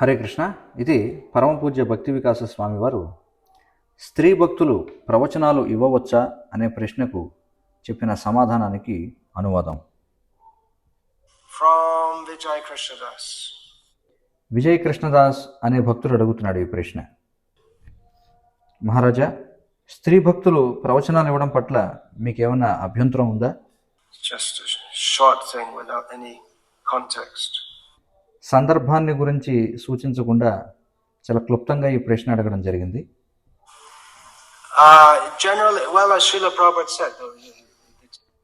హరే కృష్ణ. ఇది పరమ పూజ్య భక్తి వికాస స్వామి వారు స్త్రీ భక్తులు ప్రవచనాలు ఇవ్వవచ్చా అనే ప్రశ్నకు చెప్పిన సమాధానానికి అనువాదం. From Vijay Krishnadas. Vijay Krishnadas అనే భక్తుడు అడుగుతున్నాడు ఈ ప్రశ్న. మహారాజా స్త్రీ భక్తులు ప్రవచనాలు ఇవ్వడం పట్ల మీకేమైనా అభ్యంతరం ఉందా? Short thing without any context. సందర్భాన్ని గురించి సూచించకుండా చాలా క్లుప్తంగా ఈ ప్రశ్న అడగడం జరిగింది.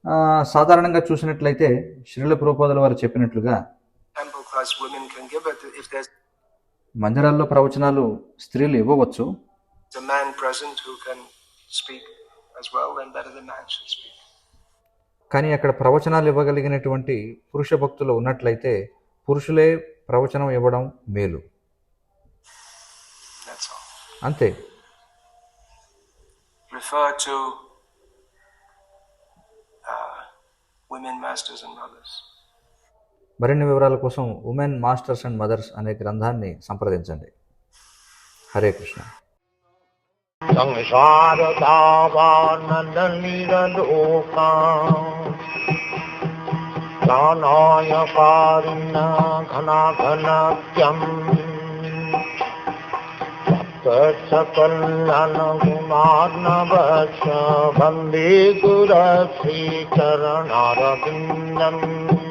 Uh, సాధారణంగా చూసినట్లయితే శ్రీల ప్రూపాదుల వారు చెప్పినట్లుగా మందిరాల్లో ప్రవచనాలు స్త్రీలు ఇవ్వవచ్చు. కానీ అక్కడ ప్రవచనాలు ఇవ్వగలిగినటువంటి పురుష భక్తులు ఉన్నట్లయితే పురుషులే ప్రవచనం ఇవ్వడం మేలు. అంతే. మరిన్ని వివరాల కోసం ఉమెన్ మాస్టర్స్ అండ్ మదర్స్ అనే గ్రంథాన్ని సంప్రదించండి. హరే కృష్ణ. సంసార प्राणाय पारिण घना घनव्यम् गुरश्रीचरणारविन्दम्